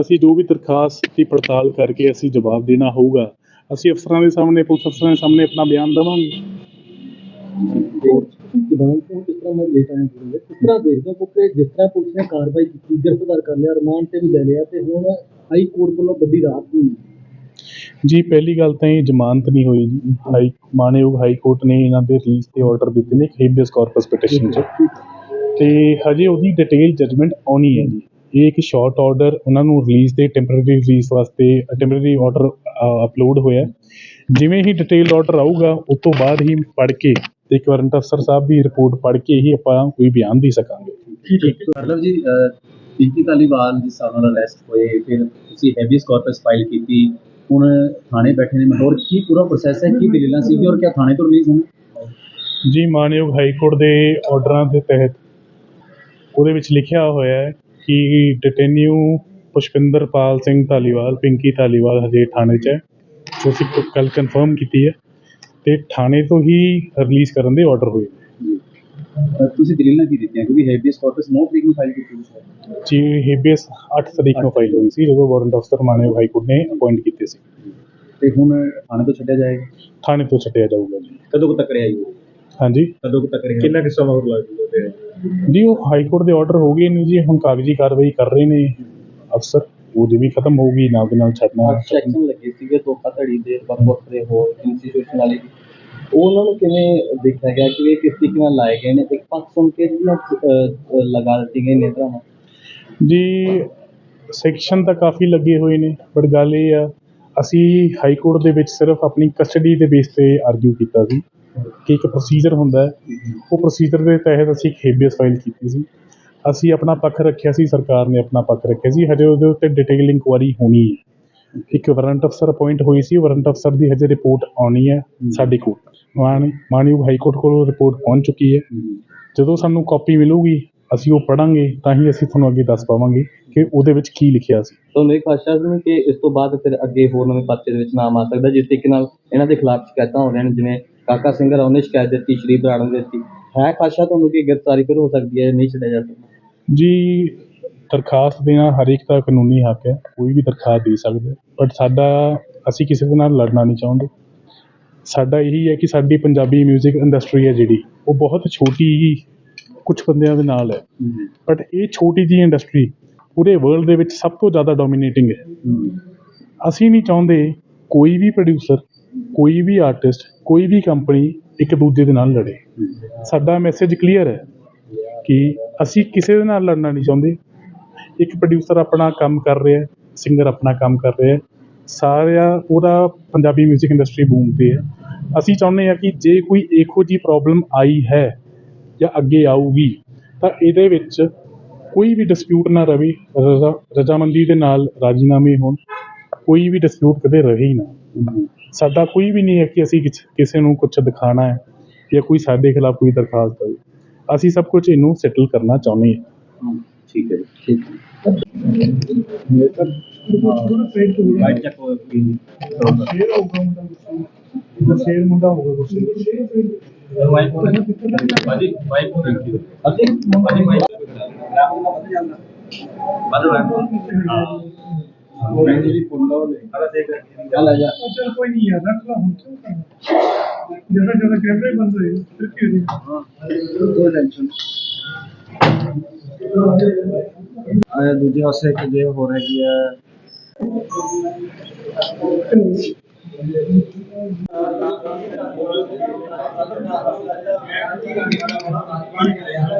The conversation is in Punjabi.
ਅਸੀਂ ਜੋ ਵੀ ਦਰਖਾਸਤ ਦੀ ਪੜਤਾਲ ਕਰਕੇ ਅਸੀਂ ਜਵਾਬ ਦੇਣਾ ਹੋਊਗਾ, ਅਸੀਂ ਅਫਸਰਾਂ ਦੇ ਸਾਹਮਣੇ, ਪੁਲਿਸ ਅਫਸਰਾਂ ਦੇ ਸਾਹਮਣੇ ਆਪਣਾ ਬਿਆਨ ਦੇਵਾਂਗੇ। ਜਵਾਨ ਤੋਂ ਕਿਸ ਤਰ੍ਹਾਂ ਮੈਂ ਲੇਟ ਆਇਆ ਜੁੜੇ ਕਿਸ ਤਰ੍ਹਾਂ ਦੇਖਦੇ ਹੋ ਕਿ ਜਿਸ ਤਰ੍ਹਾਂ ਪੁਲਿਸ ਨੇ ਕਾਰਵਾਈ ਕੀਤੀ, ਗ੍ਰਿਫਤਾਰ ਕਰ ਲਿਆ, ਰਿਮਾਂਡ ਤੇ ਵੀ ਲੈ ਲਿਆ ਤੇ ਹੁਣ ਹਾਈ ਕੋਰਟ ਵੱਲੋਂ ਵੱਡੀ ਰਾਹਤ ਵੀ ਜੀ, ਪਹਿਲੀ ਗੱਲ ਤਾਂ ਇਹ ਜ਼ਮਾਨਤ ਨਹੀਂ ਹੋਈ ਜੀ। ਹਾਈ, ਮਾਨਯੋਗ ਹਾਈ ਕੋਰਟ ਨੇ ਇਹਨਾਂ ਦੇ ਰਿਲੀਜ਼ ਤੇ ਆਰਡਰ ਦਿੱਤੇ ਨੇ ਹੇਬੀਅਸ ਕਾਰਪਸ ਪਟੀਸ਼ਨ 'ਚ। ਤੇ ਹਜੇ ਉਹਦੀ ਡਿਟੇਲ ਜਜਮੈਂਟ ਆਉਣੀ ਹੈ ਜੀ। ਇਹ ਇੱਕ ਸ਼ਾਰਟ ਆਰਡਰ ਉਹਨਾਂ ਨੂੰ ਰਿਲੀਜ਼ ਤੇ ਟੈਂਪਰੇਰੀ ਰਿਲੀਜ਼ ਵਾਸਤੇ ਟੈਂਪਰੇਰੀ ਆਰਡਰ ਅਪਲੋਡ ਹੋਇਆ। ਜਿਵੇਂ ਹੀ ਡਿਟੇਲ ਆਰਡਰ ਆਊਗਾ, ਉਸ ਤੋਂ ਬਾਅਦ ਹੀ ਪੜ੍ਹ ਕੇ ਤੇ ਇੱਕ ਵਾਰੰਟ ਅਫਸਰ ਸਾਹਿਬ ਦੀ ਰਿਪੋਰਟ ਪੜ੍ਹ ਕੇ ਹੀ ਆਪਾਂ ਕੋਈ ਬਿਆਨ ਦੇ ਸਕਾਂਗੇ। ਮਤਲਬ ਜੀ ਪੀਕੀ ਧਾਲੀਵਾਲ ਜਿਸ ਹਿਸਾਬ ਨਾਲ ਅਰੈਸਟ ਹੋਏ ਫਿਰ ਤੁਸੀਂ ਹੈਵੀਅਸ ਕਾਰਪਸ ਫਾਈਲ ਕੀਤੀ ਹੁਣ ਥਾਣੇ ਬੈਠੇ ਨੇ ਮਤਲਬ ਕੀ ਪੂਰਾ ਪ੍ਰੋਸੈਸ ਹੈ ਕੀ ਦਲੀਲਾਂ ਸੀਗੀ ਔਰ ਕਿਆ ਥਾਣੇ ਤੋਂ ਰਿਲੀਜ਼ ਹੋਣ ਜੀ ਮਾਨਯੋਗ ਹਾਈ ਕੋਰਟ ਦੇ ਆਰਡਰਾਂ ਦੇ ਤਹਿਤ ਉਹਦੇ ਵਿੱਚ ਲਿਖਿਆ ਹੋਇਆ ਹੈ ਕਿ ਡਿਟੇਨਿਊ ਪੁਸ਼ਪਿੰਦਰ ਪਾਲ ਸਿੰਘ ਧਾਲੀਵਾਲ ਪਿੰਕੀ ਧਾਲੀਵਾਲ ਹਜੇ ਥਾਣੇ 'ਚ ਹੈ। ਜੋ ਅਸੀਂ ਕੱਲ ਕਨਫਰਮ ਕੀਤੀ ਹੈ। ਤੇ ਥਾਣੇ ਤੋਂ ਹੀ ਰਿਲੀਜ਼ ਕਰਨ ਦੇ ਆਰਡਰ ਹੋਏ। ਅਹ ਤੁਸੀਂ ਦਲੀਲਾਂ ਕੀ ਦਿੱਤੀਆਂ ਕਿਉਂਕਿ ਹੈਵੀਅਸ ਕਾਰਪਸ 9 ਤਰੀਕ ਨੂੰ ਫਾਈਲ ਕੀਤੀ ਸੀ। ਜੀ ਹੇਬੀਅਸ 8 ਤਰੀਕ ਨੂੰ ਫਾਈਲ ਹੋਈ ਸੀ ਜਦੋਂ ਵਾਰੰਟ ਅਫਸਰ ਮਾਨਯੋਗ ਹਾਈ ਕੋਰਟ ਨੇ ਅਪਾਇੰਟ ਕੀਤੇ ਸੀ। ਤੇ ਹੁਣ ਥਾਣੇ ਤੋਂ ਛੱਡਿਆ ਜਾਏਗਾ? ਥਾਣੇ ਤੋਂ ਛੱਡਿਆ ਜਾਊਗਾ ਜੀ। ਕਦੋਂ ਕੁ ਤੱਕ ਰਿਹਾ ਜੀ? ਹਾਂਜੀ? ਕਦੋਂ ਕੁ ਤੱਕ ਰਿਹਾ? ਕਿੰਨਾ ਕਿ ਸਮਾਂ ਹੋਰ ਲੱਗ ਜੂਗਾ ਜੀ? ਉਹ ਹਾਈ ਕੋਰਟ ਦੇ ਆਰਡਰ ਹੋ ਗਏ ਨੇ ਜੀ ਹੁਣ ਕਾਗਜ਼ੀ ਕਾਰਵਾਈ ਕਰ ਰਹੇ ਨੇ ਅਫਸਰ। ਉਹਦੀ ਵੀ ਖਤਮ ਹੋਊਗੀ ਨਾਲ ਦੇ ਨਾਲ ਛੱਡਣਾ। ਸੈਕਸ਼ਨ ਲੱਗੇ ਸੀਗੇ ਧੋਖਾਧੜੀ ਦੇ ਵੱਖ ਵੱਖ ਦੇ ਹੋਰ ਇੰਸਟੀਟਿਊਸ਼ਨ ਵਾਲੇ। ਉਹਨਾਂ ਨੂੰ ਕਿਵੇਂ ਦੇਖਿਆ ਗਿਆ ਕਿ ਇਹ ਕਿਸ ਤਰੀਕੇ ਨਾਲ ਲਾਏ ਗਏ ਨੇ? ਇੱਕ ਪੱਖ ਸੁਣ ਕੇ ਜਿਹੜੀਆਂ ਲਗਾ ਦਿੱਤੀ ਗਈ ਨੇ। ਤਰ੍ਹਾਂ ਜੀ ਸੈਕਸ਼ਨ ਤਾਂ ਕਾਫੀ ਲੱਗੇ ਹੋਏ ਨੇ ਬਟ ਗੱਲ ਇਹ ਆ ਅਸੀਂ ਹਾਈ ਕੋਰਟ ਦੇ ਵਿੱਚ ਸਿਰਫ ਆਪਣੀ ਕਸਟਡੀ ਦੇ ਬੇਸ ਤੇ ਆਰਗੂ ਕੀਤਾ ਸੀ ਕਿ ਇੱਕ ਪ੍ਰੋਸੀਜਰ ਹੁੰਦਾ ਹੈ। ਉਹ ਪ੍ਰੋਸੀਜਰ ਦੇ ਤਹਿਤ ਅਸੀਂ ਇੱਕ ਹੇਬੀਅਸ ਫਾਈਲ ਕੀਤੀ ਸੀ। ਅਸੀਂ ਆਪਣਾ ਪੱਖ ਰੱਖਿਆ ਸੀ, ਸਰਕਾਰ ਨੇ ਆਪਣਾ ਪੱਖ ਰੱਖਿਆ ਸੀ, ਹਜੇ ਉਹਦੇ ਉੱਤੇ ਡਿਟੇਲ ਇਨਕੁਆਰੀ ਹੋਣੀ ਹੈ। ਇੱਕ ਵਾਰੰਟ ਅਫਸਰ ਅਪਾਇੰਟ ਹੋਈ ਸੀ ਵਾਰੰਟ ਅਫਸਰ ਦੀ ਹਜੇ ਰਿਪੋਰਟ ਆਉਣੀ ਹੈ ਸਾਡੇ ਕੋਲ। ਮਾਨ, ਮਾਨਯੋਗ ਹਾਈ ਕੋਰਟ ਕੋਲੋਂ ਰਿਪੋਰਟ ਪਹੁੰਚ ਚੁੱਕੀ ਹੈ। ਜਦੋਂ ਸਾਨੂੰ ਕਾਪੀ ਮਿਲੂਗੀ, ਅਸੀਂ ਉਹ ਪੜਾਂਗੇ ਤਾਂ ਹੀ ਅਸੀਂ ਤੁਹਾਨੂੰ ਅੱਗੇ ਦੱਸ ਪਾਵਾਂਗੇ ਕਿ ਉਹਦੇ ਵਿੱਚ ਕੀ ਲਿਖਿਆ ਸੀ। ਤੁਹਾਨੂੰ ਇਹ ਖਾਸ਼ਾ ਸੀ ਕਿ ਇਸ ਤੋਂ ਬਾਅਦ ਫਿਰ ਅੱਗੇ ਹੋਰ ਨਵੇਂ ਪਰਚੇ ਦੇ ਵਿੱਚ ਨਾਮ ਆ ਸਕਦਾ, ਜਿਸ ਤਰੀਕੇ ਨਾਲ ਇਹਨਾਂ ਦੇ ਖਿਲਾਫ ਸ਼ਿਕਾਇਤਾਂ ਹੋ ਰਹੀਆਂ ਨੇ, ਜਿਵੇਂ ਕਾਕਾ ਸਿੰਘ ਰਾਓ ਨੇ ਸ਼ਿਕਾਇਤ ਦਿੱਤੀ ਸ਼੍ਰੀ ਬਰਾੜ ਨੇ ਦਿੱਤੀ। ਹੈ ਖਾਸ਼ਾ ਤੁਹਾਨੂੰ ਕਿ ਗ੍ਰਿਫਤਾਰੀ ਫਿਰ ਹੋ ਸਕਦੀ ਹੈ ਨਹੀਂ ਛੱਡਿਆ ਜਾ ਸਕਦਾ? ਜੀ ਦਰਖਾਸਤ ਦੇਣਾ ਹਰ ਇੱਕ ਦਾ ਕਾਨੂੰਨੀ ਹੱਕ ਹੈ ਕੋਈ ਵੀ ਦਰਖਾਸਤ ਦੇ ਸਕਦਾ। ਬਟ ਸਾਡਾ ਅਸੀਂ ਕਿਸੇ ਦੇ ਨਾਲ ਲੜਨਾ ਨਹੀਂ ਚਾਹੁੰਦੇ। ਸਾਡਾ ਇਹੀ ਹੈ ਕਿ ਸਾਡੀ ਪੰਜਾਬੀ 뮤직 ਇੰਡਸਟਰੀ ਹੈ ਜਿਹੜੀ ਉਹ ਬਹੁਤ ਛੋਟੀ ਹੀ ਕੁਝ ਬੰਦਿਆਂ ਦੇ ਨਾਲ ਹੈ। ਬਟ ਇਹ ਛੋਟੀ ਜੀ ਇੰਡਸਟਰੀ ਪੂਰੇ ਵਰਲਡ ਦੇ ਵਿੱਚ ਸਭ ਤੋਂ ਜ਼ਿਆਦਾ ਡੋਮੀਨੇਟਿੰਗ ਹੈ। ਅਸੀਂ ਨਹੀਂ ਚਾਹੁੰਦੇ ਕੋਈ ਵੀ ਪ੍ਰੋਡਿਊਸਰ ਕੋਈ ਵੀ ਆਰਟਿਸਟ ਕੋਈ ਵੀ ਕੰਪਨੀ ਇੱਕ ਦੂਜੇ ਦੇ ਨਾਲ ਲੜੇ। ਸਾਡਾ ਮੈਸੇਜ ਕਲੀਅਰ ਹੈ ਕਿ ਅਸੀਂ ਕਿਸੇ ਦੇ ਨਾਲ ਲੜਨਾ ਨਹੀਂ ਚਾਹੁੰਦੇ। ਇੱਕ ਪ੍ਰੋਡਿਊਸਰ ਆਪਣਾ ਕੰਮ ਕਰ ਰਿਹਾ ਸਿੰਗਰ ਆਪਣਾ ਕੰਮ ਕਰ ਰਿਹਾ ਸਾਰਾ ਉਹਦਾ ਪੰਜਾਬੀ 뮤직 ਇੰਡਸਟਰੀ ਬੂਮ ਤੇ ਹੈ। ਅਸੀਂ ਚਾਹੁੰਦੇ ਹਾਂ ਕਿ ਜੇ ਕੋਈ ਇਹੋ ਜਿਹੀ ਪ੍ਰੋਬਲਮ ਆਈ ਹੈ ਜਾਂ ਅੱਗੇ ਆਊਗੀ, ਤਾਂ ਇਹਦੇ ਵਿੱਚ ਕੋਈ ਵੀ ਡਿਸਪਿਊਟ ਨਾ ਰਵੇ। ਰਜ਼ਾ, ਰਜ਼ਾਮੰਦੀ ਦੇ ਨਾਲ ਰਾਜੀਨਾਮੇ ਹੋਣ। ਕੋਈ ਵੀ ਡਿਸਪਿਊਟ ਕਦੇ ਰਹੇ ਹੀ ਨਾ। ਸਾਡਾ ਕੋਈ ਵੀ ਨਹੀਂ ਹੈ ਕਿ ਅਸੀਂ ਕਿਸ- ਕਿਸੇ ਨੂੰ ਕੁਝ ਦਿਖਾਣਾ ਹੈ ਜਾਂ ਕੋਈ ਸਾਡੇ ਖਿਲਾਫ ਕੋਈ ਦਰਖਾਸਤ ਦੇਵੇ। ਅਸੀਂ ਸਭ ਕੁਝ ਇਹਨੂੰ ਸੈਟਲ ਕਰਨਾ ਚਾਹੁੰਦੇ ਹਾਂ। ਠੀਕ ਹੈ ਠੀਕ ਸ਼ੇਰ ਮੁੰਡਾ ਹੋਊਗਾ ਗੁੱਸੇ ਵਾਈਟ ਬਾਜੀ ਵਾਈਟ ਅਸੀਂ ਬਾਜੀ ਵਾਈਟ ਬਾਜੀ ਵਾਈਟ ਹਾਂ ਜਿਹੜੀ ਫੁੱਲ ਉਹ ਮੈਨੂੰ ਵੀ ਫੋਨ ਲਾਉ ਲੈ ਅਰੇ ਦੇਖ ਚੱਲ ਆ ਜਾ ਚਲ ਕੋਈ ਨਹੀਂ ਯਾਰ ਰੱਖ ਲਾ ਹੁਣ ਕਿਉਂ ਕਰਨਾ ਜਦੋਂ ਜਦੋਂ ਕੈਮਰੇ ਬੰਦ ਹੋਏ ਫਿਰ ਕੀ ਹੋਈ ਹਾਂ ਕੋਈ ਟੈਨਸ਼ਨ ਆਇਆ ਦੂਜੇ ਪਾਸੇ ਇੱਕ ਗੇਮ ਹੋ ਰਹੀ ਹੈ ਮੈਂ ਕੀ ਕਰਨਾ ਹੈ